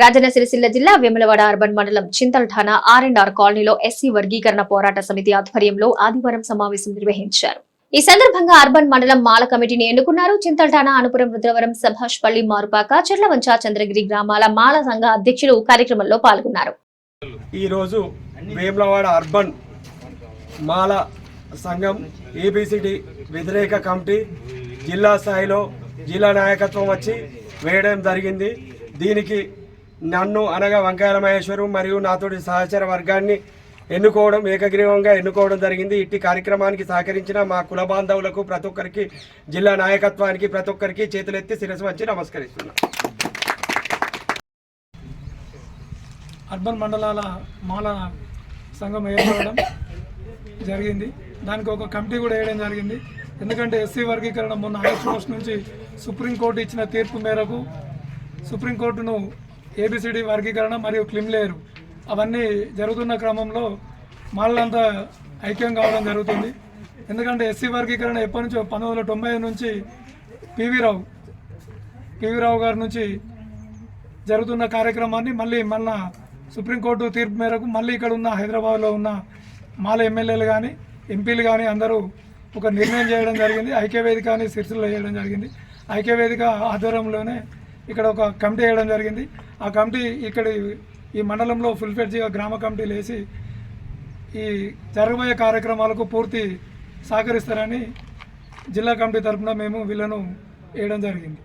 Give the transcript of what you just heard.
రాజన్న సిరిసిల్ల జిల్లా వేములవాడ అర్బన్ మండలం Chintalthana R and R కాలనీలో ఎస్సీ వర్గీకరణ పోరాట సమితి ఆధ్వర్యంలో ఆదివారం సమావేశం నిర్వహించారు. ఈ సందర్భంగా అర్బన్ మండలం మాల కమిటీని ఎన్నుకున్నారు. చింతల్ఠానా అనుపురం రుద్రవరం సభాష్ పల్లి మారుపాక చెర్లవంచ చంద్రగిరి గ్రామాల మాల సంఘ అధ్యక్షులు కార్యక్రమంలో పాల్గొన్నారు. ఈరోజు వేములవాడ అర్బన్ మాల సంఘం ఏబిసిడి వ్యతిరేక కమిటీ జిల్లా స్థాయిలో జిల్లా నాయకత్వం వచ్చి వేయడం జరిగింది. దీనికి నన్ను అనగా వంకాయల మహేశ్వరు మరియు నాతోటి సహచర వర్గాన్ని ఎన్నుకోవడం ఏకగ్రీవంగా ఎన్నుకోవడం జరిగింది. ఇట్టి కార్యక్రమానికి సహకరించిన మా కుల బాంధవులకు ప్రతి ఒక్కరికి జిల్లా నాయకత్వానికి ప్రతి ఒక్కరికి చేతులెత్తి శిరస్సు వచ్చి నమస్కరిస్తున్నాను అర్బన్ మండలాల మాల సంఘం ఏర్పడడం జరిగింది. దానికి ఒక కమిటీ కూడా వేయడం జరిగింది. ఎందుకంటే ఎస్సీ వర్గీకరణ మొన్న హైకోర్టు నుంచి సుప్రీంకోర్టు ఇచ్చిన తీర్పు మేరకు సుప్రీంకోర్టును ఏబిసిడి వర్గీకరణ మరియు క్లిమ్లేరు అవన్నీ జరుగుతున్న క్రమంలో మాలంతా ఐక్యం కావడం జరుగుతుంది. ఎందుకంటే ఎస్సీ వర్గీకరణ ఎప్పటి నుంచో పంతొమ్మిది వందల తొంభై నుంచి పివి రావు పివి రావు గారి నుంచి జరుగుతున్న కార్యక్రమాన్ని మళ్ళీ మళ్ళా సుప్రీంకోర్టు తీర్పు మేరకు మళ్ళీ ఇక్కడ ఉన్న హైదరాబాద్లో ఉన్న మాల ఎమ్మెల్యేలు కానీ ఎంపీలు కానీ అందరూ ఒక నిర్ణయం చేయడం జరిగింది. ఐక్యవేదిక అని సిరిసిల్లో చేయడం జరిగింది. ఐక్యవేదిక ఆధ్వర్యంలోనే ఇక్కడ ఒక కమిటీ వేయడం జరిగింది. ఆ కమిటీ ఇక్కడ ఈ మండలంలో ఫుల్ఫెడ్జిగా గ్రామ కమిటీలు వేసి ఈ జరగబోయే కార్యక్రమాలకు పూర్తి సహకరిస్తారని జిల్లా కమిటీ తరఫున మేము వీళ్ళను వేయడం జరిగింది.